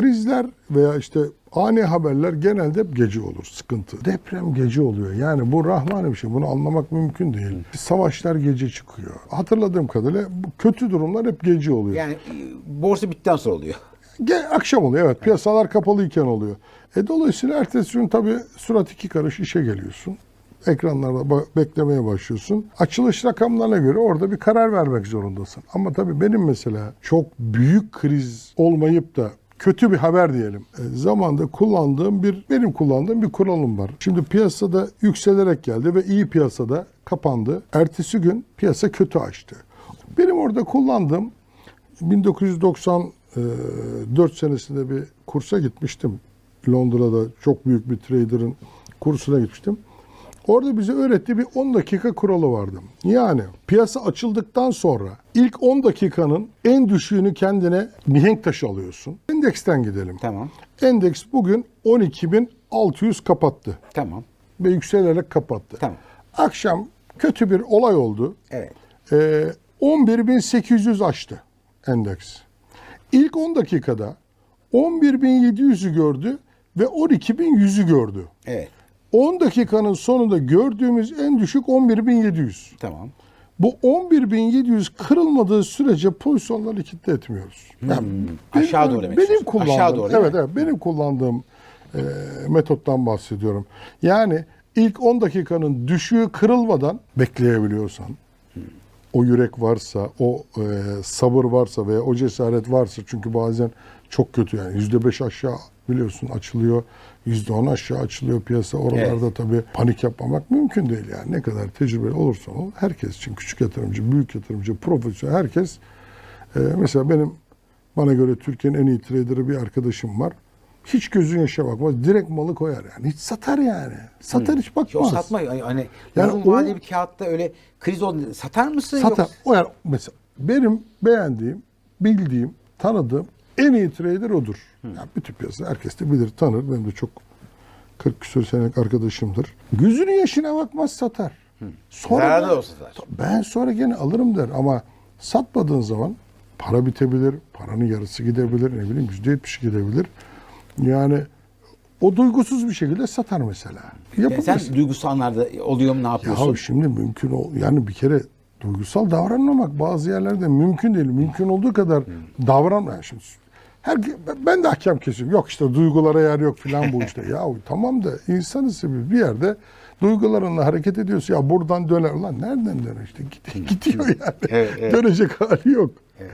Krizler veya işte ani haberler genelde hep gece olur sıkıntı. Deprem gece oluyor. Yani bu rahmani bir şey. Bunu anlamak mümkün değil. Savaşlar gece çıkıyor. Hatırladığım kadarıyla bu kötü durumlar hep gece oluyor. Yani e, borsa bittikten sonra oluyor. Ge- akşam oluyor evet. Piyasalar kapalıyken oluyor. E dolayısıyla ertesi gün tabii surat iki karış işe geliyorsun. Ekranlarda ba- beklemeye başlıyorsun. Açılış rakamlarına göre orada bir karar vermek zorundasın. Ama tabii benim mesela çok büyük kriz olmayıp da kötü bir haber diyelim. E, zamanda kullandığım bir benim kullandığım bir kuralım var. Şimdi piyasada yükselerek geldi ve iyi piyasada kapandı. Ertesi gün piyasa kötü açtı. Benim orada kullandığım 1994 senesinde bir kursa gitmiştim. Londra'da çok büyük bir trader'ın kursuna gitmiştim. Orada bize öğrettiği bir 10 dakika kuralı vardı. Yani piyasa açıldıktan sonra ilk 10 dakikanın en düşüğünü kendine mihenk taşı alıyorsun. Endeksten gidelim. Tamam. Endeks bugün 12.600 kapattı Tamam. ve yükselerek kapattı. Tamam. Akşam kötü bir olay oldu. Evet. Ee, 11.800 açtı endeks. İlk 10 dakikada 11.700'ü gördü ve 12.100'ü gördü. Evet. 10 dakikanın sonunda gördüğümüz en düşük 11.700. Tamam. Bu 11.700 kırılmadığı sürece pozisyonları kitle etmiyoruz. Yani Hmm. Aşağı doğru demek Benim kullandığım, Aşağı doğru evet, evet, benim kullandığım e, metottan bahsediyorum. Yani ilk 10 dakikanın düşüğü kırılmadan bekleyebiliyorsan, o yürek varsa, o e, sabır varsa veya o cesaret varsa çünkü bazen çok kötü yani yüzde beş aşağı biliyorsun açılıyor, yüzde on aşağı açılıyor piyasa. Oralarda tabii panik yapmamak mümkün değil yani. Ne kadar tecrübeli olursan ol, herkes için küçük yatırımcı, büyük yatırımcı, profesyonel herkes e, mesela benim bana göre Türkiye'nin en iyi traderı bir arkadaşım var. Hiç gözün yaşa bakmaz. Direkt malı koyar yani. Hiç satar yani. Satar hiç Ki o bakmaz. satma hani, hani Yani uzun vadeli bir kağıtta öyle kriz oldu. Satar mısın Satar. yoksa? O yani mesela benim beğendiğim, bildiğim, tanıdığım en iyi trader odur. Yani bütün piyasa herkes de bilir, tanır. Benim de çok 40 küsur senelik arkadaşımdır. Gözünün yaşına bakmaz satar. Sonra Zararda ben- satar. Ben sonra gene alırım der ama satmadığın zaman para bitebilir, paranın yarısı gidebilir, ne bileyim yüzde yetmiş gidebilir. Yani o duygusuz bir şekilde satar mesela. Yani Yapamazsın. sen duygusal anlarda oluyor mu ne yapıyorsun? Ya şimdi mümkün ol yani bir kere duygusal davranmamak bazı yerlerde mümkün değil. Mümkün olduğu kadar davranma. Yani şimdi her, ben de hakem kesiyorum. Yok işte duygulara yer yok filan bu işte. ya tamam da insanız bir yerde duygularınla hareket ediyorsun. Ya buradan döner. Lan nereden döner işte? Gid- Gidiyor yani. Evet, evet. Dönecek hali yok. Evet.